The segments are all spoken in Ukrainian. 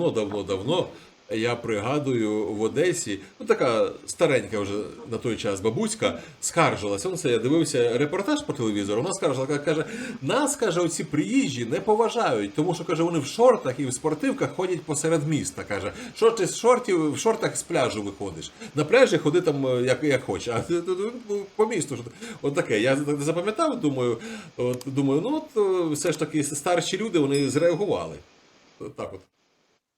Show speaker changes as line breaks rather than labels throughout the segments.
давно, давно, давно. Я пригадую в Одесі, ну така старенька вже на той час бабуська, скаржилася. Он це я дивився репортаж по телевізору. Вона скаржила, каже: нас каже, оці приїжджі не поважають, тому що каже, вони в шортах і в спортивках ходять посеред міста. каже, що ти з шортів в шортах з пляжу виходиш. На пляжі ходи там е, як, як хочеш, а ти- ти- ти по місту. що От таке. Я запам'ятав, думаю, от думаю, ну от е, все ж таки старші люди вони зреагували. Так от.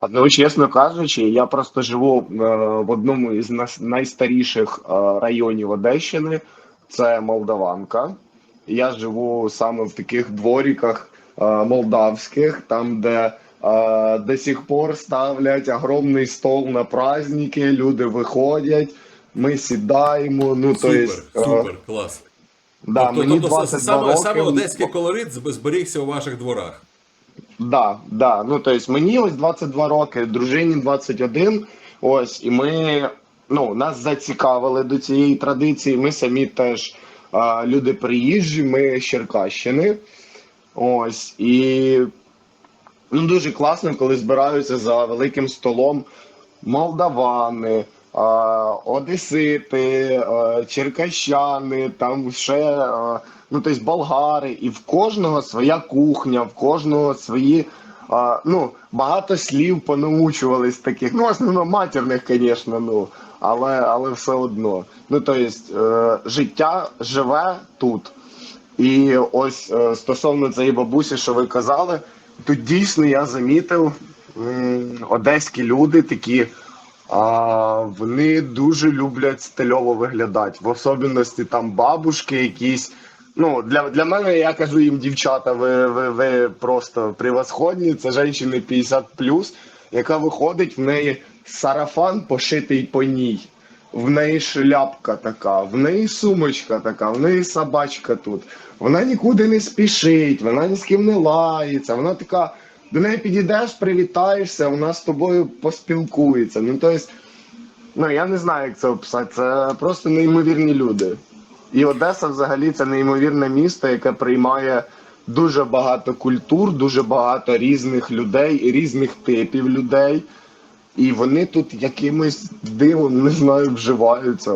Ну, чесно кажучи, я просто живу е, в одному із найстаріших е, районів Одещини, це Молдаванка. Я живу саме в таких дворіках е, молдавських, там, де до сих пор ставлять огромний стол на праздники, люди виходять, ми сідаємо. Ну,
Супер,
е,
супер, клас.
да,
тобто,
мені
тобто
22
саме,
роки.
саме одеський колорит зберігся у ваших дворах.
Да, да. Ну, то есть мені ось 22 роки, дружині 21. Ось, і ми ну, нас зацікавили до цієї традиції. Ми самі теж а, люди приїжджі, ми Черкащини. Ось, і ну, дуже класно, коли збираються за великим столом молдавани, одесити, черкащани, там ще ну, тобто болгари, і в кожного своя кухня, в кожного свої. Ну, багато слів понаучувались таких. Ну, в основному матерних, звісно, ну, але, але все одно. Ну, тобто, життя живе тут. І ось е, стосовно цієї бабусі, що ви казали, тут дійсно я замітив одеські люди такі. А, вони дуже люблять стильово виглядати. В особливості там бабушки якісь. Ну, для, для мене я кажу їм, дівчата, ви, ви, ви просто превосходні. Це жінки 50 яка виходить, в неї сарафан пошитий по ній. В неї шляпка така, в неї сумочка така, в неї собачка тут. Вона нікуди не спішить, вона ні з ким не лається. Вона така, до неї підійдеш, привітаєшся, вона з тобою поспілкується. Ну, тобто, ну я не знаю, як це описати. Це просто неймовірні люди. І Одеса взагалі це неймовірне місто, яке приймає дуже багато культур, дуже багато різних людей, і різних типів людей. І вони тут якимось дивом, не знаю, вживаються.